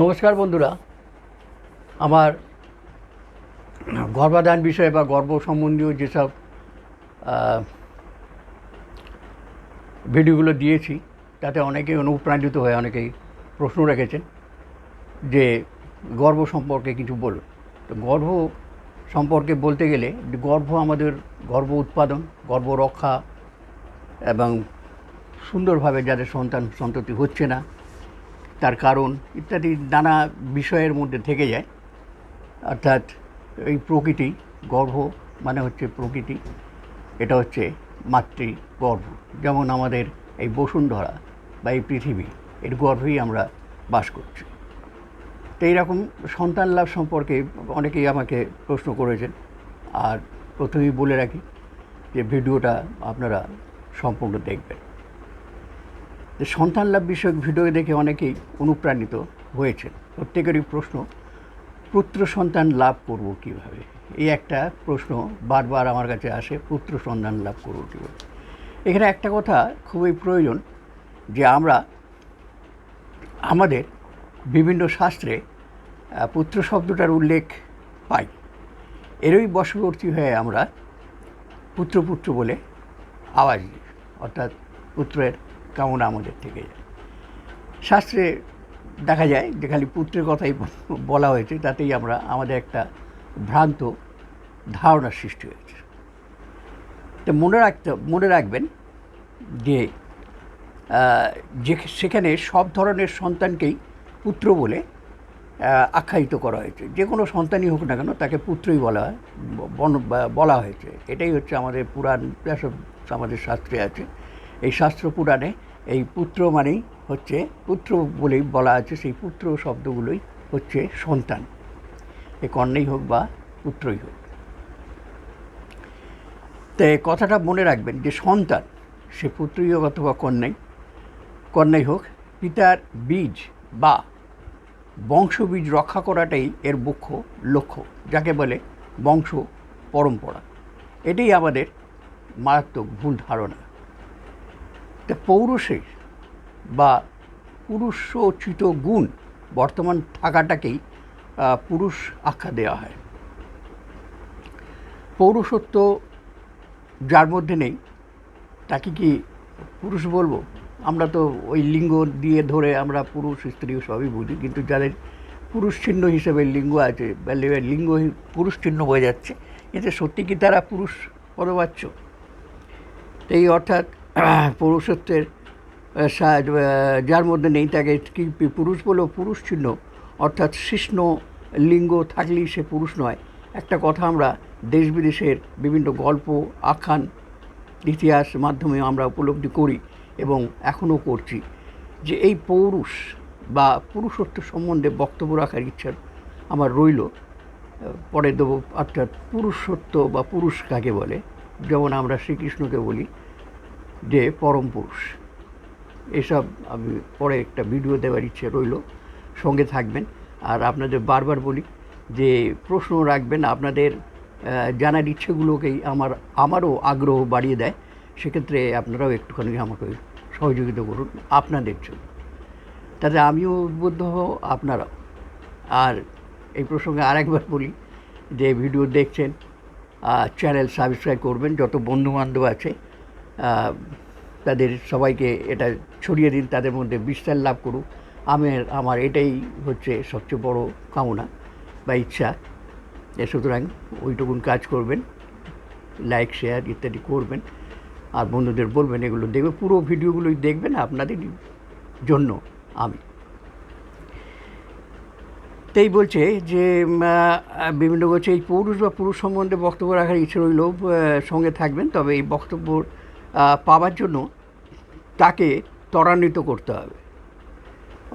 নমস্কার বন্ধুরা। আমার গর্ভাধান বিষয়ে বা গর্ব সম্বন্ধীয় যেসব ভিডিওগুলো দিয়েছি, তাতে অনেকেই অনুপ্রাণিত হয়ে অনেকেই প্রশ্ন রেখেছেন যে গর্ব সম্পর্কে কিছু বলুন। তো গর্ভ সম্পর্কে বলতে গেলে গর্ভ আমাদের গর্ব উৎপাদন গর্ব রক্ষা এবং সুন্দরভাবে যাদের সন্তান সন্ততি হচ্ছে না তার কারণ ইত্যাদি নানা বিষয়ের মধ্যে থেকে যায়। অর্থাৎ এই প্রকৃতি, গর্ভ মানে হচ্ছে প্রকৃতি, এটা হচ্ছে মাতৃ গর্ভ যেমন আমাদের এই বসুন্ধরা বা এই পৃথিবী, এর গর্ভেই আমরা বাস করছি। তো এইরকম সন্তান লাভ সম্পর্কে অনেকেই আমাকে প্রশ্ন করেছেন। আর প্রথমেই বলে রাখি যে ভিডিওটা আপনারা সম্পূর্ণ দেখবেন। যে সন্তান লাভ বিষয়ক ভিডিও দেখে অনেকেই অনুপ্রাণিত হয়েছেন। প্রত্যেকেরই প্রশ্ন, পুত্র সন্তান লাভ করব কীভাবে? এই একটা প্রশ্ন বারবার আমার কাছে আসে, পুত্র সন্তান লাভ করব কীভাবে? এখানে একটা কথা খুবই প্রয়োজন যে আমরা, আমাদের বিভিন্ন শাস্ত্রে পুত্র শব্দটার উল্লেখ পাই। এরই বশবর্তী হয়ে আমরা পুত্র পুত্র বলে আওয়াজ দিই। অর্থাৎ পুত্রের কামনা আমাদের থেকে। যায় শাস্ত্রে দেখা যায় যে খালি পুত্রের কথাই বলা হয়েছে, তাতেই আমরা, আমাদের একটা ভ্রান্ত ধারণার সৃষ্টি হয়েছে। তো মনে রাখতে, মনে রাখবেন যে যে সেখানে সব ধরনের সন্তানকেই পুত্র বলে আখ্যায়িত করা হয়েছে। যে কোনো সন্তানই হোক না কেন, তাকে পুত্রই বলা বলা হয়েছে। এটাই হচ্ছে আমাদের পুরাণ আমাদের শাস্ত্রে আছে। এই শাস্ত্র পুরাণে এই পুত্র মানেই হচ্ছে পুত্র বলেই বলা আছে, সেই পুত্র শব্দগুলোই হচ্ছে সন্তান। এ কন্যাই হোক বা পুত্রই হোক। তো কথাটা মনে রাখবেন যে সন্তান, সে পুত্রই হোক অথবা কন্যাই কন্যাই হোক, পিতার বীজ বা বংশবীজ রক্ষা করাটাই এর মুখ্য লক্ষ্য, যাকে বলে বংশ পরম্পরা। এটাই আমাদের মারাত্মক ভুল ধারণা। তা পৌরুষের বা পুরুষোচিত গুণ বর্তমান থাকাটাকেই পুরুষ আখ্যা দেওয়া হয়। পৌরুষত্ব যার মধ্যে নেই, তাকে কি পুরুষ বলব? আমরা তো ওই লিঙ্গ দিয়ে ধরে আমরা পুরুষ, স্ত্রী সবই বুঝি, কিন্তু যাদের পুরুষ চিহ্ন হিসেবে লিঙ্গ আছে লিঙ্গ পুরুষ চিহ্ন হয়ে যাচ্ছে, এতে সত্যি কি তারা পুরুষ পদবাচ্য? এই অর্থাৎ পুরুষত্বের যার মধ্যে নেই তাকে কি পুরুষ বলেও পুরুষ চিহ্ন, অর্থাৎ কৃষ্ণ লিঙ্গ থাকলেই সে পুরুষ নয়। একটা কথা আমরা দেশ বিদেশের বিভিন্ন গল্প, আখ্যান, ইতিহাস মাধ্যমে আমরা উপলব্ধি করি এবং এখনও করছি যে এই পৌরুষ বা পুরুষত্ব সম্বন্ধে বক্তব্য রাখার ইচ্ছা আমার রইল। পরে দেবো, অর্থাৎ পুরুষত্ব বা পুরুষ কাকে বলে? যেমন আমরা শ্রীকৃষ্ণকে বলি যে পরম পুরুষ। এসব আমি পরে একটা ভিডিও দেওয়ার ইচ্ছে রইল। সঙ্গে থাকবেন। আর আপনাদের বারবার বলি যে প্রশ্ন রাখবেন, আপনাদের জানার ইচ্ছেগুলোকেই আমার, আমারও আগ্রহ বাড়িয়ে দেয়। সেক্ষেত্রে আপনারাও একটুখানি আমাকে সহযোগিতা করুন আপনাদের জন্য। তাতে আমিও উদ্বুদ্ধ হব আপনারাও। আর এই প্রসঙ্গে আরেকবার বলি যে ভিডিও দেখছেন চ্যানেল সাবস্ক্রাইব করবেন, যত বন্ধুবান্ধব আছে তাদের সবাইকে এটা ছড়িয়ে দিন, তাদের মধ্যে বিস্তার লাভ করুক। আমি, আমার এটাই হচ্ছে সবচেয়ে বড় কামনা বা ইচ্ছা সুতরাং ওইটুকুন কাজ করবেন লাইক শেয়ার ইত্যাদি করবেন, আর বন্ধুদের বলবেন এগুলো দেখবে, পুরো ভিডিওগুলোই দেখবেন আপনাদের জন্য আমি। তাই বলছে যে বিভিন্ন বলছে এই পুরুষ বা পুরুষ সম্বন্ধে বক্তব্য রাখার ইচ্ছে রইল সঙ্গে থাকবেন, তবে এই বক্তব্য পাওয়ার জন্য তাকে ত্বরান্বিত করতে হবে।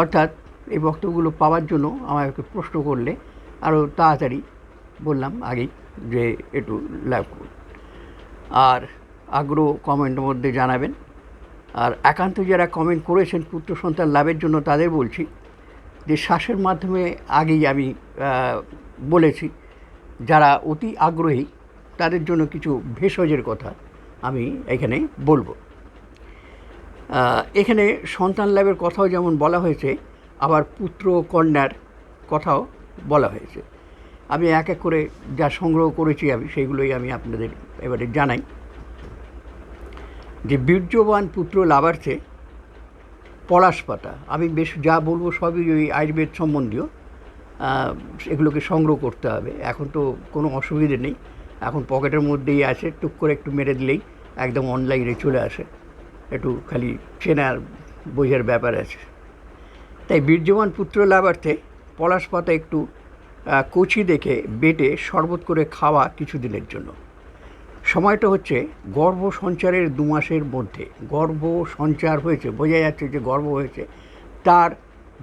অর্থাৎ এই বক্তব্যগুলো পাওয়ার জন্য আমাকে প্রশ্ন করলে আরও তাড়াতাড়ি বললাম আগেই যে একটু লাভ করুন। আর আগ্রহ কমেন্টের মধ্যে জানাবেন। আর একান্ত যারা কমেন্ট করেছেন পুত্র সন্তান লাভের জন্য তাদের বলছি যে শ্বাসের মাধ্যমে আগেই আমি বলেছি, যারা অতি আগ্রহী তাদের জন্য কিছু ভেষজের কথা আমি এখানে বলব। এখানে সন্তান লাভের কথাও যেমন বলা হয়েছে, আবার পুত্র কন্যার কথাও বলা হয়েছে। আমি এক এক করে যা সংগ্রহ করেছি আমি সেইগুলোই আমি আপনাদের এবারে জানাই। যে বীর্যবান পুত্র লাভার্থে পলাশ পাতা, আমি বেশ যা বলব সবই ওই আয়ুর্বেদ সম্বন্ধীয়। এগুলোকে সংগ্রহ করতে হবে। এখন তো কোনো অসুবিধে নেই। এখন পকেটের মধ্যেই আছে, টুক করে একটু মেরে দিলেই একদম অনলাইনে চলে আসে। একটু খালি চেনার বোঝার ব্যাপার আছে। তাই বীর্যবান পুত্র লাভার্থে পলাশ পাতা একটু কচি দেখে বেটে শরবত করে খাওয়া কিছুদিনের জন্য। সময়টা হচ্ছে গর্ভ সঞ্চারের দু মাসের মধ্যে। গর্ভ সঞ্চার হয়েছে, বোঝা যাচ্ছে যে গর্ভ হয়েছে, তার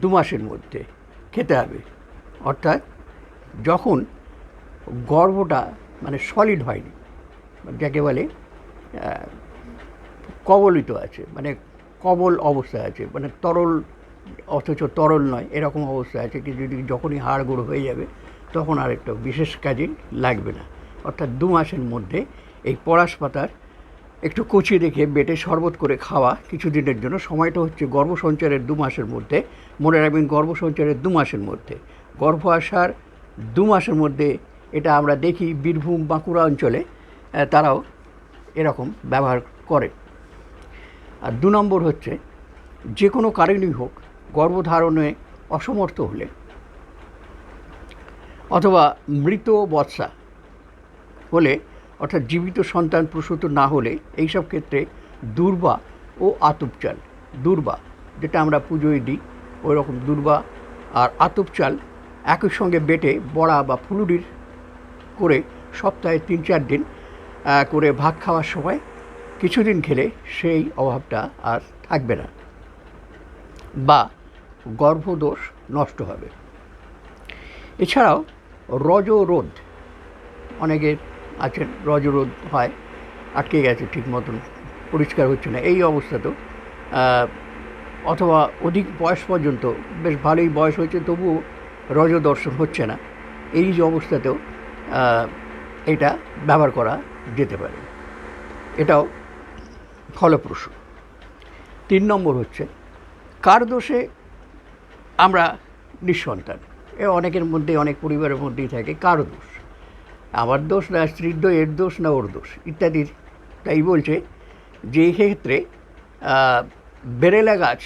দু মাসের মধ্যে খেতে হবে। অর্থাৎ যখন গর্ভটা মানে সলিড হয়নি, যাকে বলে কবলিত আছে মানে কবল অবস্থায় আছে মানে তরল, অথচ তরল নয়, এরকম অবস্থা আছে কি যদি যখনই হাড় গুঁড়ো হয়ে যাবে, তখন আর একটা বিশেষ কাজে লাগবে না। অর্থাৎ দু মাসের মধ্যে এই পলাশ পাতার একটু কচি রেখে বেটে শরবত করে খাওয়া কিছুদিনের জন্য, সময়টা হচ্ছে গর্ভসঞ্চারের দু মাসের মধ্যে। মনে রাখবেন গর্ভসঞ্চারের দু মাসের মধ্যে। গর্ভ আসার দু মাসের মধ্যে এটা আমরা দেখি বীরভূম বাঁকুড়া অঞ্চলে তারাও এরকম ব্যবহার করে। আর দু নম্বর হচ্ছে, যে কোনো কারণেই হোক গর্ভধারণে অসমর্থ হলে অথবা মৃত বৎসা হলে অর্থাৎ জীবিত সন্তান প্রসূত না হলে এইসব ক্ষেত্রে দুর্বা ও আতপ চাল দুর্বা যেটা আমরা পুজোয় দিই ওই রকম দুর্বা আর আতপ চাল একই সঙ্গে বেটে বড়া বা ফুলুরির করে সপ্তাহে তিন চার দিন করে ভাত খাওয়ার সময় কিছুদিন খেলে সেই অভাবটা আর থাকবে না। বা গর্ভদোষ নষ্ট হবে। এছাড়াও রজরোধ অনেকের আছেন রজরোধ হয়, আটকে গেছে ঠিক মতন, পরিষ্কার হচ্ছে না। এই অবস্থাতেও অথবা অধিক বয়স পর্যন্ত, বেশ ভালোই বয়স হয়েছে, তবুও রজ দর্শন হচ্ছে না। এই যে অবস্থাতেও এটা ব্যবহার করা যেতে পারে। এটাও ফলপ্রসূ। তিন নম্বর হচ্ছে, কার দোষে আমরা নিঃসন্তান? এ অনেকের মধ্যে, অনেক পরিবারের মধ্যেই থাকে, কার দোষ? আমার দোষ না, স্ত্রীর দোষ, এর দোষ না, ওর দোষ? ইত্যাদির। তাই বলছে যে ক্ষেত্রে বেরেলা গাছ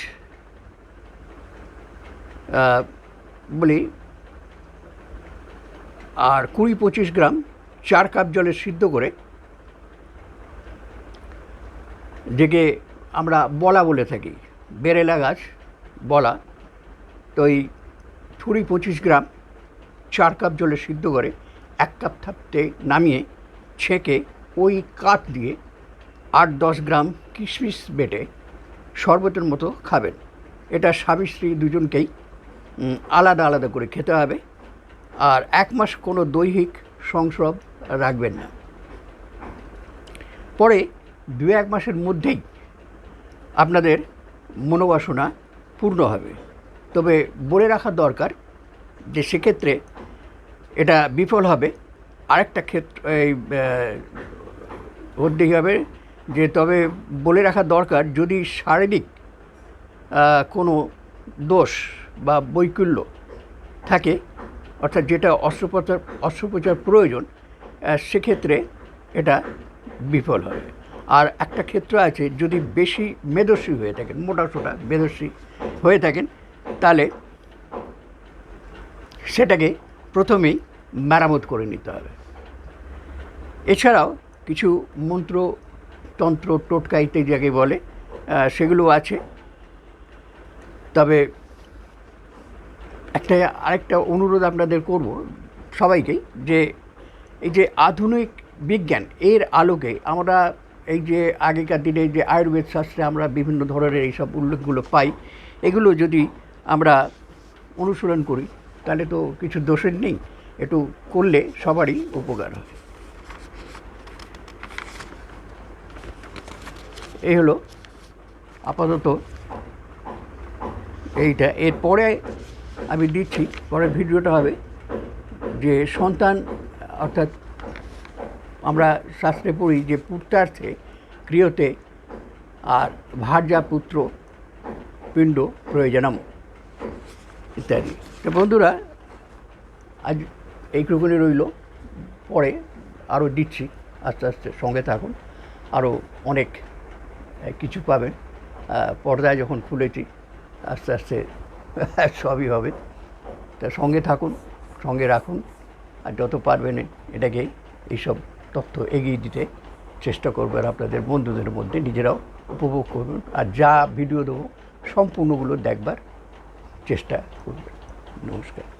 বলি, আর কুড়ি পঁচিশ গ্রাম চার কাপ জলে সিদ্ধ করে যেকে আমরা বলা বলে থাকি। বেরেলা গাছ বলা। তো এই কুড়ি পঁচিশ গ্রাম চার কাপ জলে সিদ্ধ করে এক কাপ থাকতে নামিয়ে ছেঁকে ওই কাঠ দিয়ে আট দশ গ্রাম কিশমিশ বেটে শরবতের মতো খাবেন। এটা স্বামী স্ত্রী দুজনকেই আলাদা আলাদা করে খেতে হবে। আর এক মাস কোনো দৈহিক সংস্রব রাখবেন না। পরে দু এক মাসের মধ্যেই আপনাদের মনোবাসনা পূর্ণ হবে। তবে বলে রাখা দরকার যে সেক্ষেত্রে এটা বিফল হবে। আরেকটা ক্ষেত্র, এই হতেই হবে যে তবে বলে রাখা দরকার যদি শারীরিক কোনো দোষ বা বৈকুল্য থাকে, অর্থাৎ যেটা অস্ত্রোপচার অস্ত্রোপচার প্রয়োজন সেক্ষেত্রে এটা বিফল হবে। আর একটা ক্ষেত্র আছে, যদি বেশি মেদস্বী হয়ে থাকেন, মোটা সোটা মেদস্বী হয়ে থাকেন, তাহলে সেটাকে প্রথমেই মেরামত করে নিতে হবে। এছাড়াও কিছু মন্ত্র, তন্ত্র, টোটকা ইত্যাদি যাকে বলে সেগুলো আছে। তবে একটা, আরেকটা অনুরোধ আপনাদের করব সবাইকেই, যে এই যে আধুনিক বিজ্ঞান, এর আলোকে আমরা এই যে আগেকার দিনে যে আয়ুর্বেদ শাস্ত্রে আমরা বিভিন্ন ধরনের এইসব উল্লেখগুলো পাই, এগুলো যদি আমরা অনুসরণ করি, তাহলে তো কিছু দোষের নেই, একটু করলে সবারই উপকার হবে। এই হলো আপাতত এইটা। এরপরে আমি দিচ্ছি, পরের ভিডিওটা হবে যে সন্তান, অর্থাৎ আমরা শাস্ত্রে পড়ি যে পুত্রার্থে ক্রিয়তে আর ভার্যা পুত্র, পিণ্ড প্রয়োজনম, ইত্যাদি। তো বন্ধুরা, আজ এইটুকুনি রইল। পরে আরও দিচ্ছি, আস্তে আস্তে সঙ্গে থাকুন। আরও অনেক কিছু পাবেন। পর্দায় যখন খুলেছি, আস্তে আস্তে সবই হবে। তা সঙ্গে থাকুন, সঙ্গে রাখুন। আর যত পারবেন এটাকে এইসব তথ্য এগিয়ে দিতে চেষ্টা করবেন আপনাদের বন্ধুদের মধ্যে নিজেরাও উপভোগ করুন। আর যা ভিডিও দেবো, সম্পূর্ণগুলো দেখবার চেষ্টা করবেন। নমস্কার।